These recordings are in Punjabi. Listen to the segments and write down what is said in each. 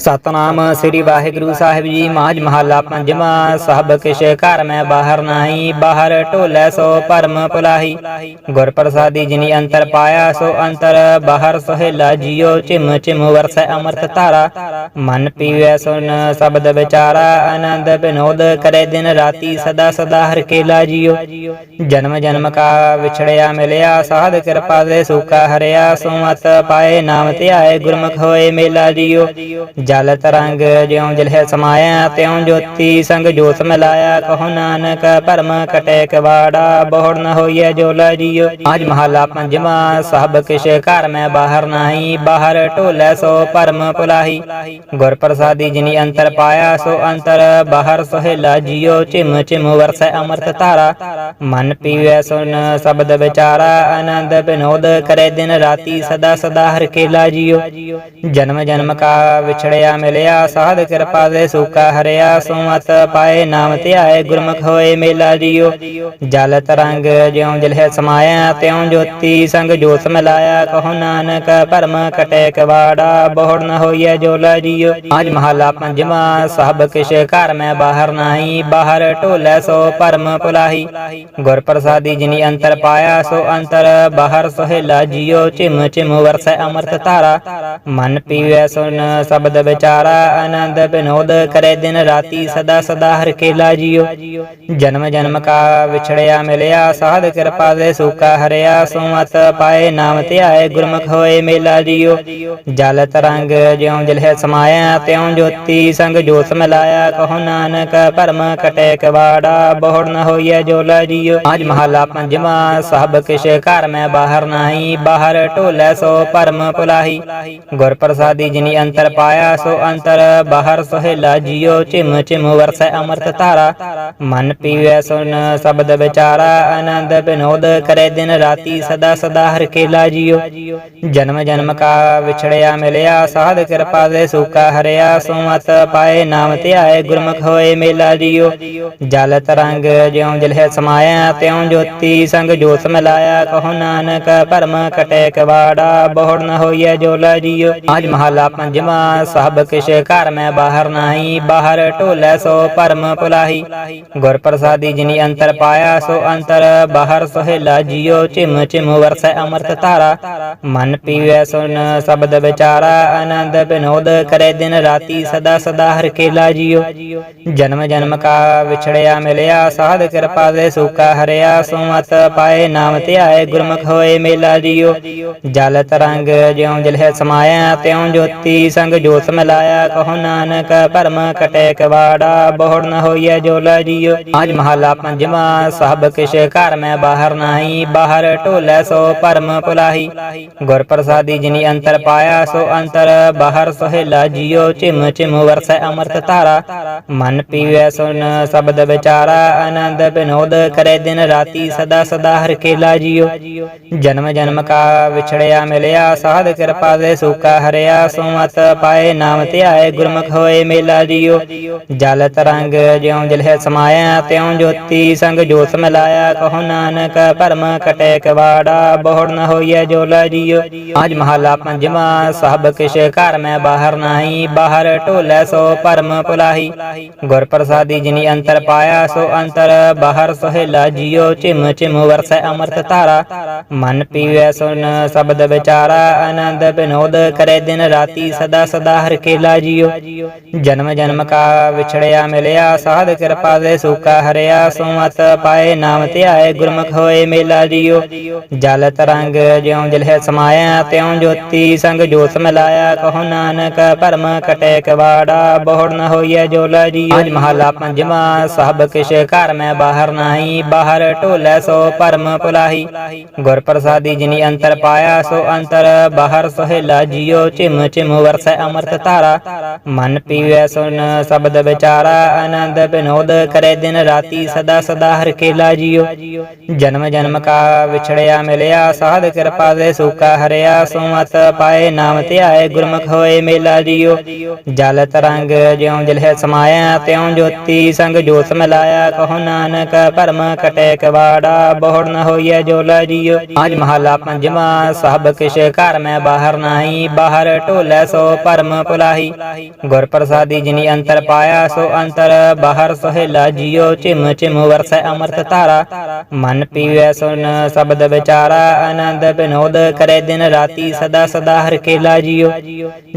ਸਤਨਾਮ ਸ੍ਰੀ ਵਾਹਿਗੁਰੂ ਸਾਹਿਬ ਜੀ, ਮਾਝ ਮਹੱਲਾ ਪੰਜਵਾਂ, ਸਭ ਕਿਛ ਘਰ ਮੈਂ ਬਾਹਰ ਨਾਹੀ, ਬਾਹਰ ਢੋਲੇ ਸੋ ਭਰਮ ਭੁਲਾਹੀ। ਗੁਰ ਪ੍ਰਸਾਦੀ ਜਿਨੀ ਅੰਤਰ ਪਾਇਆ, ਸੋ ਅੰਤਰ ਬਾਹਰ ਸੁਹੇਲਾ ਜੀਓ, ਝਿਮ ਝਿਮ ਵਰਸੈ ਅੰਮ੍ਰਿਤ ਧਾਰਾ। ਮਨ ਪੀਵੈ ਸੁਨ ਸ਼ਬਦ ਵਿਚਾਰਾ, ਆਨੰਦ ਬਿਨੋਦ ਕਰੇ ਦਿਨ ਰਾਤੀ, ਸਦਾ ਸਦਾ ਹਰ ਕੇਲਾ ਜੀਓ। ਜਨਮ ਜਨਮ ਕਾ ਵਿਛੜਿਆ ਮਿਲਿਆ, ਸਾਧ ਕਿਰਪਾ ਦੇ ਸੁਖਾ ਹਰਿਆ, ਸੁਮਤ ਪਾਏ ਨਾਮ ਧਿਆਏ, ਗੁਰਮੁਖ ਹੋਏ ਮੇਲਾ ਜੀਓ। ਜਲ ਤਰੰਗ ਜਿਉ ਜਲਹਿ ਸਮਾਇਆ, ਤਿਉ ਜੋਤੀ ਸੰਗ ਜੋਤ ਮਿਲਾਇਆ, ਕਹੋ ਨਾਨਕ ਭਰਮ ਕਟੇ ਕਵਾੜਾ, ਬਹੁੜ ਨ ਹੋਈਐ ਜੋਲਾ ਜੀਓ ਅੱਜ ਮਹਲਾ ਪੰਜਵਾਂ, ਸਭ ਕਿਛ ਘਰ ਮੈਂ ਬਾਹਰ ਨਾਹੀ, ਬਾਹਰ ਢੋਲੇ ਸੋ ਭਰਮ ਭੁਲਾਹੀ ਗੁਰ ਪ੍ਰਸਾਦੀ ਜਿਨੀ ਅੰਤਰ ਪਾਇਆ, ਸੋ ਅੰਤਰ ਬਾਹਰ ਸੁਹੇਲਾ ਜੀਓ ਝਿਮ ਝਿਮ ਵਰਸੈ ਅਮਰਤ ਧਾਰਾ, ਮਨ ਪੀਵੈ ਸੁਨ ਸ਼ਬਦ ਵਿਚਾਰਾ, ਆਨੰਦ ਬਿਨੋਦ ਕਰੇ ਦਿਨ ਰਾਤੀ, ਸਦਾ ਸਦਾ ਹਰ ਕੇਲਾ ਜੀਓ ਜਨਮ ਜਨਮ ਕਾ ਵਿਛੜੇ ਵਿਛੜਿਆ ਮਿਲਿਆ ਸਾਧ ਕਿਰਪਾ ਦੇ ਸੁਖਾ ਹਰਿਆ ਸੁਮਤ ਪਾਏ ਨਾਮ ਧਿਆਏ ਗੁਰਮੁਖ ਹੋਏ ਮੇਲਾ ਜੀਓ ਜਲ ਤਰੰਗ ਜਿਉ ਜਲਹਿ ਸਮਾਇਆ ਤਿਉ ਜੋਤੀ ਸੰਗ ਜੋਤ ਮਿਲਾਇਆ ਕਹੋ ਨਾਨਕ ਭਰਮ ਕਟੇ ਕਵਾੜਾ ਬਹੁੜ ਨ ਹੋਈਐ ਜੋਲਾ ਜੀਓ ਅੱਜ ਮਹਲਾ ਪੰਜਵਾਂ ਸਭ ਕਿਛ ਘਰ ਮੈਂ ਬਾਹਰ ਨਾਹੀ ਬਾਹਰ ਢੋਲੇ ਸੋ ਭਰਮ ਭੁਲਾਹੀ ਗੁਰ ਪ੍ਰਸਾਦੀ ਜਿਨੀ ਅੰਤਰ ਪਾਇਆ ਸੋ ਅੰਤਰ ਬਾਹਰ ਸੁਹੇਲਾ ਜੀਓ ਝਿਮ ਝਿਮ ਵਰਸੈ ਅੰਮ੍ਰਿਤ ਧਾਰਾ ਮਨ ਪੀਵੈ ਸੁਨ ਸ਼ਬਦ ਵਿਚਾਰਾ, ਆਨੰਦ ਬਿਨੋਦ ਕਰੇ ਦਿਨ ਰਾਤੀ ਸਦਾ ਸਦਾ ਹਰ ਕੇਲਾ ਜੀਓ। ਜਨਮ ਜਨਮ ਕਾ ਵਿਛੜਿਆ ਮਿਲਿਆ, ਸਾਧ ਕਿਰਪਾ ਦੇ ਸੁਖਾ ਹਰਿਆ, ਸੁਮਤ ਪਾਏ ਨਾਮ ਧਿਆਏ, ਗੁਰਮੁਖ ਹੋਏ ਮੇਲਾ ਜੀਓ। ਜਲ ਤਰੰਗ ਜਿਉ ਜਲਹਿ ਸਮਾਇਆ, ਤਿਉ ਜੋਤੀ ਸੰਗ ਜੋਤ ਮਿਲਾਇਆ, ਕਹੋ ਨਾਨਕ ਭਰਮ ਕਟੇ ਕਵਾੜਾ, ਬਹੁੜ ਨ ਹੋਈਐ ਜੋਲਾ ਜੀਓ। ਅੱਜ ਮਹਲਾ ਪੰਜਵਾਂ, ਸਭ ਕਿਛ ਘਰ ਮੈਂ ਬਾਹਰ ਨਾਹੀ, ਬਾਹਰ ਢੋਲੇ ਸੋ ਭਰਮ ਭੁਲਾਹੀ ਗੁਰ ਪ੍ਰਸਾਦੀ ਜਿਨੀ ਅੰਤਰ ਪਾਇਆ ਸੋ ਅੰਤਰ ਬਾਹਰ ਸੁਹੇਲਾ ਜੀਓ ਝਿਮ ਝਿਮ ਵਰਸੈ ਅੰਮ੍ਰਿਤ ਧਾਰਾ ਮਨ ਪੀਵੈ ਸੁਨ ਸ਼ਬਦ ਵਿਚਾਰਾ ਆਨੰਦ ਬਿਨੋਦ ਕਰੇ ਦਿਨ ਰਾਤੀ ਸਦਾ ਸਦਾ ਹਰ ਕੇਲਾ ਜੀਓ ਜਨਮ ਜਨਮ ਕਾ ਵਿਛੜਿਆ ਮਿਲਿਆ ਸਾਧ ਕਿਰਪਾ ਦੇ ਸੁਖਾ ਹਰਿਆ ਸੁਮਤ ਪਾਏ ਨਾਮ ਧਿਆਏ ਗੁਰਮੁਖ ਹੋਏ ਮੇਲਾ ਜੀਓ ਜਲ ਤਰੰਗ ਜਿਉ ਜਲਹਿ ਸਮਾਇਆ ਤਿਉ ਜੋਤੀ ਸੰਗ ਜੋਤ ਮਿਲਾਇਆ ਕਹੋ ਨਾਨਕ ਭਰਮ ਕਟੇ ਕਵਾੜਾ ਬਹੁੜ ਨ ਹੋਈਐ ਜੋਲਾ ਜੀਓ ਅੱਜ ਮਹਲਾ ਪੰਜਵਾਂ ਸਭ ਕਿਛ ਘਰ ਮੈਂ ਬਾਹਰ ਨਾਹੀ, ਬਾਹਰ ਢੋਲੇ ਸੋ ਭਰਮ ਭੁਲਾਹੀ। ਗੁਰ ਪ੍ਰਸਾਦੀ ਜਿਨੀ ਅੰਤਰ ਪਾਇਆ, ਸੋ ਅੰਤਰ ਬਾਹਰ ਸੁਹੇਲਾ ਜੀਓ। ਝਿਮ ਝਿਮ ਵਰਸੈ ਅੰਮ੍ਰਿਤ ਧਾਰਾ। ਮਨ ਪੀਵੈ ਸੁਨ ਸ਼ਬਦ ਵਿਚਾਰਾ, ਆਨੰਦ ਬਿਨੋਦ ਕਰੇ ਦਿਨ ਰਾਤੀ, ਸਦਾ ਸਦਾ ਹਰ ਕੇਲਾ ਜੀਓ। ਜਨਮ ਜਨਮ ਕਾ ਵਿਛੜਿਆ ਮਿਲਿਆ, ਸਾਧ ਕਿਰਪਾ ਦੇ ਸੁਖਾ ਹਰਿਆ। ਸੁਮਤ ਪਾਏ ਨਾਮ ਧਿਆਏ, ਗੁਰਮੁਖ ਹੋਏ ਮੇਲਾ ਜੀਓ। ਜਲ ਤਰੰਗ ਜਿਉ ਜਲਹਿ ਸਮਾਇਆ, ਤਿਉ ਜੋਤੀ ਸੰਗ ਜੋਤ ਮਿਲਾਇਆ ਕਹੋ ਨਾਨਕ ਭਰਮ ਕਟੇ ਕਵਾੜਾ ਬਹੁੜ ਨ ਹੋਈਐ ਜੋਲਾ ਜੀਓ ਅੱਜ ਮਹਲਾ ਪੰਜਵਾਂ, ਸਭ ਕਿਛ ਘਰ ਮੈਂ ਬਾਹਰ ਨਾਹੀ, ਬਾਹਰ ਢੋਲੇ ਸੋ ਭਰਮ ਭੁਲਾਹੀ ਗੁਰ ਪ੍ਰਸਾਦੀ ਜਿਨੀ ਅੰਤਰ ਪਾਇਆ, ਸੋ ਅੰਤਰ ਬਾਹਰ ਸੁਹੇਲਾ ਜੀਓ ਝਿਮ ਝਿਮ ਵਰਸੈ ਅੰਮ੍ਰਿਤ ਧਾਰਾ। ਮਨ ਪੀਵੈ ਸੁਨ ਸ਼ਬਦ ਵਿਚਾਰਾ, ਆਨੰਦ ਬਿਨੋਦ ਕਰੇ ਦਿਨ ਰਾਤੀ, ਸਦਾ ਸਦਾ ਹਰ ਕੇਲਾ ਜੀਓ ਜਨਮ ਜਨਮ ਕਾ ਵਿਛੜਿਆ ਮਿਲਿਆ, ਸਾਧ ਕਿਰਪਾ ਦੇ ਸੁਖਾ ਹਰਿਆ, ਸੁਮਤ ਪਾਏ ਨਾਮ ਧਿਆਏ ਗੁਰਮੁਖ ਹੋਏ ਮੇਲਾ ਜੀਓ ਜਲ ਤਰੰਗ ਜਿਉ ਜਲਹਿ ਸਮਾਇਆ ਤਿਉ ਜੋਤੀ ਸੰਗ ਜੋਤ ਮਿਲਾਇਆ ਕਹੋ ਨਾਨਕ ਭਰਮ ਕਟੇ ਕਵਾੜਾ ਬਹੁੜ ਨ ਹੋਈਐ ਜੋਲਾ ਜੀਓ ਅੱਜ ਮਹਲਾ ਪੰਜਵਾਂ ਸਭ ਕਿਛ ਘਰ ਮੈਂ ਬਾਹਰ ਨਾਹੀ ਬਾਹਰ ਢੋਲੇ ਸੋ ਭਰਮ ਭੁਲਾਹੀ ਗੁਰ ਪ੍ਰਸਾਦੀ ਜਿਨੀ ਅੰਤਰ ਪਾਇਆ ਸੋ ਅੰਤਰ ਬਾਹਰ ਸੁਹੇਲਾ ਜੀਓ ਝਿਮ ਝਿਮ ਵਰਸੈ ਅੰਮ੍ਰਿਤ ਧਾਰਾ ਮਨ ਪੀਵੈ ਸੁਨ ਸ਼ਬਦ ਵਿਚਾਰਾ ਆਨੰਦ ਬਿਨੋਦ ਕਰੇ ਦਿਨ ਰਾਤੀ ਸਦਾ ਸਦਾ ਹਰ ਕੇਲਾ ਜੀਓ। ਜਨਮ ਜਨਮ ਕਾ ਵਿਛੜਿਆ ਮਿਲਿਆ, ਸਾਧ ਕਿਰਪਾ ਦੇ ਸੁਖਾ ਹਰਿਆ, ਸੁਮਤ ਪਾਏ ਨਾਮ ਧਿਆਏ, ਗੁਰਮੁਖ ਹੋਏ ਮੇਲਾ ਜੀਓ। ਜਲ ਤਰੰਗ ਜਿਉ ਜਲਹਿ ਸਮਾਇਆ, ਤਿਉ ਜੋਤੀ ਸੰਗ ਜੋਤ ਮਿਲਾਇਆ। ਕਹੋ ਨਾਨਕ, ਭਰਮ ਕਟੇ ਕਵਾੜਾ, ਬਹੁੜ ਨ ਹੋਈਐ ਜੋਲਾ ਜੀਓ। ਅੱਜ ਮਹਲਾ ਪੰਜਵਾਂ, ਸਭ ਕਿਛ ਘਰ ਮੈਂ ਬਾਹਰ ਨਾਹੀ, ਬਾਹਰ ਢੋਲੇ ਸੋ ਭਰਮ ਭੁਲਾਹੀ ਗੁਰ ਪ੍ਰਸਾਦੀ ਜਿਨੀ ਅੰਤਰ ਪਾਇਆ, ਸੋ ਅੰਤਰ ਬਾਹਰ ਸੁਹੇਲਾ ਜਿਓ। ਝਿਮ ਝਿਮ ਵਰਸੈ ਅੰਮ੍ਰਿਤ ਧਾਰਾ। ਮਨ ਪੀਵੈ ਸੁਨ ਸ਼ਬਦ ਵਿਚਾਰਾ, ਆਨੰਦ ਬਿਨੋਦ ਕਰੇ ਦਿਨ ਰਾਤੀ, ਸਦਾ ਸਦਾ ਹਰ ਕੇਲਾ ਜੀਓ। ਜਨਮ ਜਨਮ ਕਾ ਵਿਛੜਿਆ ਮਿਲਿਆ, ਸਾਧ ਕਿਰਪਾ ਦੇ ਸੁਖਾ ਹਰਿਆ, ਸੁਮਤ ਪਾਏ ਨਾਮ ਧਿਆਏ, ਗੁਰਮੁਖ ਹੋਏ ਮੇਲਾ ਜੀਓ। ਜਲ ਤਰੰਗ ਜਿਉ ਜਲਹਿ ਸਮਾਇਆ, ਤਿਉ ਜੋਤੀ ਸੰਗ ਜੋਤ ਮਿਲਾਇਆ, ਕਹੋ ਨਾਨਕ ਭਰਮ ਕਟੇ ਕਵਾੜਾ, ਬਹੁੜ ਨ ਹੋਈਐ ਜੋਲਾ ਜੀਓ। ਅੱਜ ਮਹਲਾ ਪੰਜਵਾਂ, ਸਭ ਕਿਛ ਘਰ ਮੈਂ ਬਾਹਰ ਨਾਹੀ, ਬਾਹਰ ਢੋਲੇ ਸੋ ਭਰਮ ਪੁਲਾਹੀ ਗੁਰ ਪ੍ਰਸਾਦੀ ਜਿਨੀ ਅੰਤਰ ਪਾਇਆ, ਸੋ ਅੰਤਰ ਬਾਹਰ ਸੋਹਿਲਾ ਜਿਉ ਝਿਮ ਝਿਮ ਵਰਸੈ ਅੰਮ੍ਰਿਤ ਧਾਰਾ। ਮਨ ਪੀਵੈ ਸੁਨ ਸ਼ਬਦ ਵਿਚਾਰਾ, ਆਨੰਦ ਬਿਨੋਦ ਕਰੇ ਦਿਨ ਰਾਤੀ, ਸਦਾ ਸਦਾ ਹਰ ਖੇਲਾ ਜਿਉ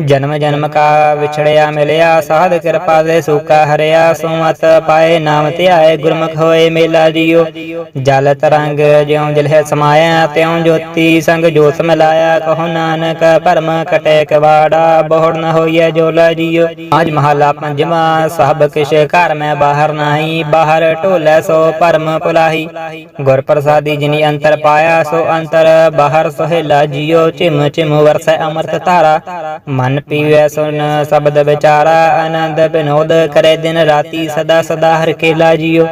ਜਨਮ ਜਨਮ ਕਾ ਵਿਛੜਿਆ ਮਿਲਿਆ, ਸਾਧ ਕਿਰਪਾ ਦੇ ਸੂਕਾ ਹਰਿਆ ਸੁਮਤ ਪਾਏ ਨਾਮ ਧਿਆਏ, ਗੁਰਮੁਖ ਹੋਏ ਮੇਲਾ ਜਿਉ ਜਲ ਤਰੰਗ ਜਿਉ ਜਲਹਿ ਸਮਾਇਆ, ਤਿਉ ਜੋਤੀ ਸੰਗ ਜੋਤ ਮਿਲਾਇਆ, ਕਹੋ ਨਾਨਕ ਭਰਮ ਕਟੇ ਕਵਾੜਾ ਬਹੁੜ ਨ ਹੋਈਐ ਜੋਲਾ ਜਿਉ ਅੱਜ ਮਹਲਾ ਪੰਜਵਾਂ ਸਭ ਕਿਛ ਘਰ ਮੈਂ ਬਾਹਰ ਨਾਹੀ, ਬਾਹਰ ਢੋਲੇ ਸੋ ਭਰਮ ਪੁਲਾਹੀ। ਗੁਰ ਪ੍ਰਸਾਦੀ ਜਿਨੀ ਅੰਤਰ ਪਾਇਆ, ਸੋ ਅੰਤਰ ਬਾਹਰ ਸੋਹਿਲਾ ਜਿਉ ਝਿਮ ਝਿਮ ਵਰਸੈ ਅੰਮ੍ਰਿਤ ਧਾਰਾ। ਮਨ ਪੀਵੈ ਸੁਨ ਸ਼ਬਦ ਵਿਚਾਰਾ, ਆਨੰਦ ਬਿਨੋਦ ਕਰੇ ਦਿਨ ਰਾਤੀ, ਸਦਾ ਸਦਾ ਹਰ ਖੇਲਾ ਜਿਉ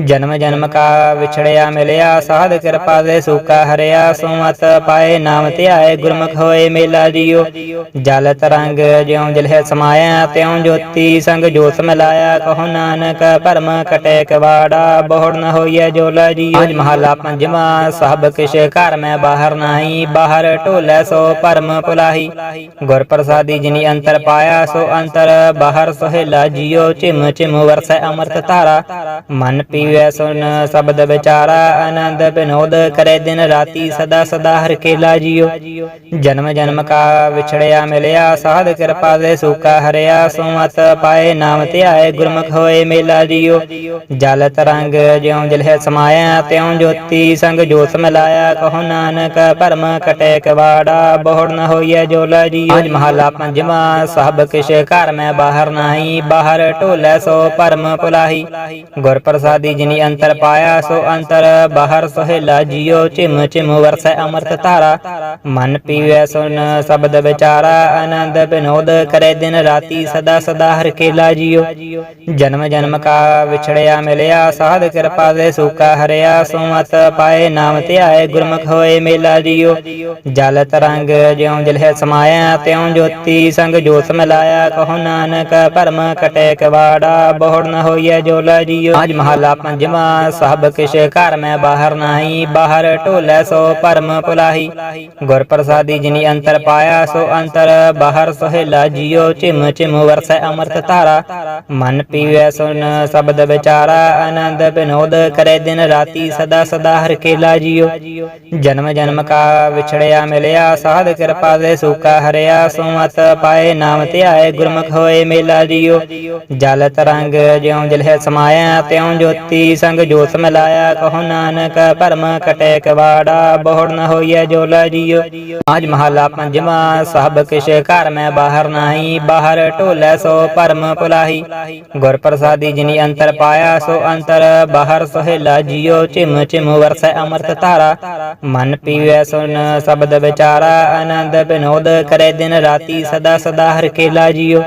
ਜਨਮ ਜਨਮ ਕਾ ਵਿਛੜਿਆ ਮਿਲਿਆ, ਸਾਧ ਕਿਰਪਾ ਦੇ ਸੂਕਾ ਹਰਿਆ। ਸੁਮਤ ਪਾਏ ਨਾਮ ਧਿਆਏ, ਗੁਰਮੁਖ ਹੋਏ ਮੇਲਾ ਜਿਉ ਜਲ ਤਰੰਗ ਜਿਉ ਜਲਹਿ ਸਮਾਇਆ, ਤਿਉ ਜੋਤੀ ਸੰਗ ਜੋਤ ਮਿਲਾਇਆ। ਕਹੋ ਨਾਨਕ ਭਰਮ ਕਟੇ ਕਵਾੜਾ, ਬਹੁੜ ਨ ਹੋਈਐ ਜੋਲਾ ਜੀ ਅੱਜ ਮਹਲਾ ਪੰਜਵਾਂ, ਸਭ ਕਿਛ ਘਰ ਮੈਂ ਬਾਹਰ ਨਾਹੀ, ਬਾਹਰ ਢੋਲੇ ਸੋ ਭਰਮ ਪੁਲਾਹੀ। ਗੁਰ ਪ੍ਰਸਾਦੀ ਜਿਨੀ ਅੰਤਰ ਪਾਇਆ, ਸੋ ਅੰਤਰ ਬਾਹਰ ਸੋਹਿਲਾ ਜਿਉ ਝਿਮ ਝਿਮ ਵਰਸੈ ਅੰਮ੍ਰਿਤ ਧਾਰਾ, ਮਨ ਪੀਵੈ ਸੁਨ ਸ਼ਬਦ ਵਿਚਾਰਾ। ਆਨੰਦ ਬਿਨੋਦ ਕਰੇ ਦਿਨ ਰਾਤੀ, ਸਦਾ ਸਦਾ ਹਰ ਖੇਲਾ ਜਿਉ ਜਨਮ ਜਨਮ ਕਾ ਵਿਛੜਿਆ ਮਿਲਿਆ ਸਾਧ ਕਿਰਪਾ ਦੇ ਸੂਕਾ ਹਰਿਆ ਸੁਮਤ ਪਾਏ ਨਾਮ ਧਿਆਏ ਗੁਰਮੁਖ ਹੋਏ ਮੇਲਾ ਜਿਉ ਜਲ ਤਰੰਗ ਜਿਉ ਜਲਹਿ ਸਮਾਇਆ ਤਿਉ ਜੋਤੀ ਸੰਗ ਜੋਤ ਮਿਲਾਇਆ ਕਹੋ ਨਾਨਕ ਭਰਮ ਕਟੇ ਕਵਾੜਾ ਬਹੁੜ ਨ ਹੋਈਐ ਜੋਲਾ ਜੀ ਅੱਜ ਮਹਲਾ ਪੰਜਵਾਂ ਸਭ ਕਿਛ ਘਰ ਮੈਂ ਬਾਹਰ ਨਾਹੀ ਬਾਹਰ ਢੋਲੇ ਸੋ ਭਰਮ ਪੁਲਾਹੀ ਗੁਰ ਪ੍ਰਸਾਦੀ ਜਿਨੀ ਅੰਤਰ ਪਾਇਆ ਸੋ ਅੰਤਰ ਬਾਹਰ ਸੋਹਿਲਾ ਜਿਉ ਝਿਮ ਝਿਮ ਵਰਸੈ ਅੰਮ੍ਰਿਤ ਧਾਰਾ ਮਨ ਪੀਵੈ ਸੁਨ ਸ਼ਬਦ ਵਿਚਾਰਾ ਆਨੰਦ ਬਿਨੋਦ ਕਰੇ ਦਿਨ ਰਾਤੀ ਸਦਾ ਸਦਾ ਹਰ ਕੇਲਾ ਜਿਉ ਜਨਮ ਜਨਮ ਕਾ ਵਿਛੜਿਆ ਮਿਲਿਆ, ਸਾਧ ਕਿਰਪਾ ਦੇ ਸੂਕਾ ਹਰਿਆ, ਸੁਮਤ ਪਾਏ ਨਾਮ ਧਿਆਏ, ਗੁਰਮੁਖ ਹੋਏ ਮੇਲਾ ਜਿਉ ਜਲ ਤਰੰਗ ਜਿਉ ਜਲਹਿ ਸਮਾਇਆ, ਤਿਉ ਜੋਤੀ ਸੰਗ ਜੋਤ ਮਿਲਾਇਆ, ਕਹੋ ਨਾਨਕ ਭਰਮ ਕਟੇ ਕਵਾੜਾ, ਬਹੁੜ ਨ ਹੋਈਐ ਜੋਲਾ ਜਿਉ ਅੱਜ ਮਹਲਾ ਪੰਜਵਾਂ, ਸਭ ਕਿਛ ਘਰ ਮੈਂ ਬਾਹਰ ਨਾਹੀ, ਬਾਹਰ ਢੋਲੇ ਸੋ ਭਰਮ ਪੁਲਾਹੀ ਗੁਰ ਪ੍ਰਸਾਦੀ ਜਿਨੀ ਅੰਤਰ ਪਾਇਆ, ਸੋ ਅੰਤਰ ਬਾਹਰ ਸੋਹੇ ਸੋਹਿਲਾ ਜਿਉ ਚਿਮ ਝਿਮ ਵਰਸੈ ਅੰਮ੍ਰਿਤ ਧਾਰਾ। ਮਨ ਪੀਵੈ ਸੁਨ ਸ਼ਬਦ ਵਿਚਾਰਾ, ਆਨੰਦ ਬਿਨੋਦ ਕਰੇ ਦਿਨ ਰਾਤੀ ਸਦਾ ਸਦਾ ਹਰ ਖੇਲਾ ਜਿਉ ਜਨਮ ਜਨਮ ਕਾ ਵਿਛੜਿਆ ਮਿਲਿਆ, ਸਾਧ ਕਿਰਪਾ ਦੇ ਸੂਕਾ ਹਰਿਆ, ਸੁਮਤ ਪਾਏ ਨਾਮ ਧਿਆਏ, ਗੁਰਮੁਖ ਹੋਏ ਮੇਲਾ ਜਿਉ ਜਲ ਤਰੰਗ ਜਿਉ ਜਲਹਿ ਸਮਾਇਆ, ਤਿਉ ਜੋਤੀ ਸੰਗ ਜੋਤ ਮਿਲਾਇਆ, ਕਹੋ ਨਾਨਕ ਭਰਮ ਕਟੇ ਕਵਾੜਾ ਬਹੁੜ ਨ ਹੋਈਐ ਜੋਲਾ ਜਿਉ ਅੱਜ ਮਹਲਾ ਪੰਜਵਾਂ, ਸਭ ਕਿਛ ਘਰ ਮੈਂ ਬਾਹਰ ਨਾਹੀ, ਬਾਹਰ ਢੋਲੇ ਸੋ ਭਰਮ ਪੁਲਾਹੀ ਗੁਰ ਪ੍ਰਸਾਦੀ ਜਿਨੀ ਅੰਤਰ ਪਾਇਆ, ਸੋ ਅੰਤਰ ਬਾਹਰ ਸੋਹਿਲਾ ਜਿਉ। ਝਿਮ ਝਿਮ ਵਰਸੈ ਅੰਮ੍ਰਿਤ ਧਾਰਾ। ਮਨ ਪੀਵੈ ਸੁਨ ਸ਼ਬਦ ਵਿਚਾਰਾ, ਆਨੰਦ ਬਿਨੋਦ ਕਰੇ ਦਿਨ ਰਾਤੀ, ਸਦਾ ਸਦਾ ਹਰ ਕੇਲਾ ਜਿਉ।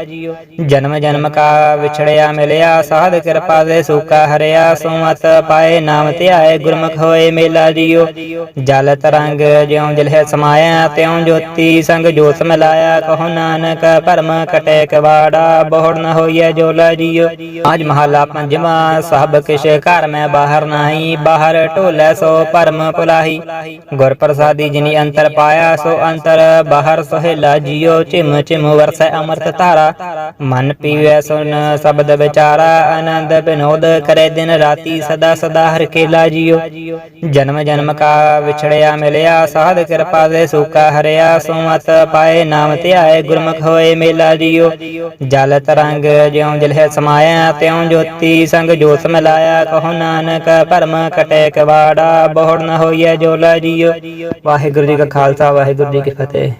ਜਨਮ ਜਨਮ ਕਾ ਵਿਛੜਿਆ ਮਿਲਿਆ, ਸਾਧ ਕਿਰਪਾ ਦੇ ਸੂਕਾ ਹਰਿਆ। ਸੁਮਤ ਪਾਏ ਨਾਮ ਧਿਆਏ, ਗੁਰਮੁਖ ਹੋਏ ਮੇਲਾ ਜਿਉ। ਜਲ ਤਰੰਗ ਜਿਉ ਜਲਹਿ ਸਮਾਇਆ, ਤਿਉ ਜੋਤੀ ਸੰਗ ਜੋਤ ਮਿਲਾਇਆ। ਕਹੋ ਨਾਨਕ ਭਰਮ ਕਟੈ ਕਵਾੜਾ, ਬਹੁੜ ਨ ਹੋਈਐ ਜੋਲਾ ਜਿਉ। ਅੱਜ ਮਹਲਾ ਪੰਜਵਾਂ, ਸਭ ਕਿਛ ਘਰ ਮੈਂ ਬਾਹਰ ਨਾਹੀ, ਬਾਹਰ ਢੋਲੇ ਸੋ ਭਰਮ ਪੁਲਾਹੀ। ਗੁਰ ਪ੍ਰਸਾਦੀ ਜਿਨੀ ਅੰਤਰ ਪਾਇਆ, ਸੋ ਅੰਤਰ ਬਾਹਰ ਸੋਹਿਲਾ ਜਿਉ। ਝਿਮ ਝਿਮ ਵਰਸੈ ਅੰਮ੍ਰਿਤ ਧਾਰਾ। ਮਨ ਪੀਵੈ ਸੁਨ ਸ਼ਬਦ ਵਿਚਾਰਾ, ਆਨੰਦ ਬਿਨੋਦ ਕਰੇ ਦਿਨ ਰਾਤੀ, ਸਦਾ ਸਦਾ ਹਰ ਖੇਲਾ ਜਿਉ। ਜਨਮ ਜਨਮ ਕਾ ਵਿਛੜਿਆ ਮਿਲਿਆ, ਸਾਧ ਕਿਰਪਾ ਦੇ ਸੂਕਾ ਹਰਿਆ। ਸੁਮਤ ਪਾਏ ਨਾਮ ਧਿਆਏ, ਗੁਰਮੁਖ ਹੋਏ ਮੇਲਾ ਜੀਓ ਜਲ ਤਰੰਗ ਜਿਉ ਜਲਹਿ ਸਮਾਇਆ, ਤਿਉ ਜੋਤੀ ਸੰਗ ਜੋਤ ਮਿਲਾਇਆ। ਕਹੋ ਨਾਨਕ, ਭਰਮ ਕਟੇ ਕਵਾੜਾ, ਬਹੁੜ ਨ ਹੋਈਐ ਜੋਲਾ ਜਿਉ। ਵਾਹਿਗੁਰੂ ਜੀ ਕਾ ਖਾਲਸਾ, ਵਾਹਿਗੁਰੂ ਜੀ ਕੀ ਫਤਿਹ।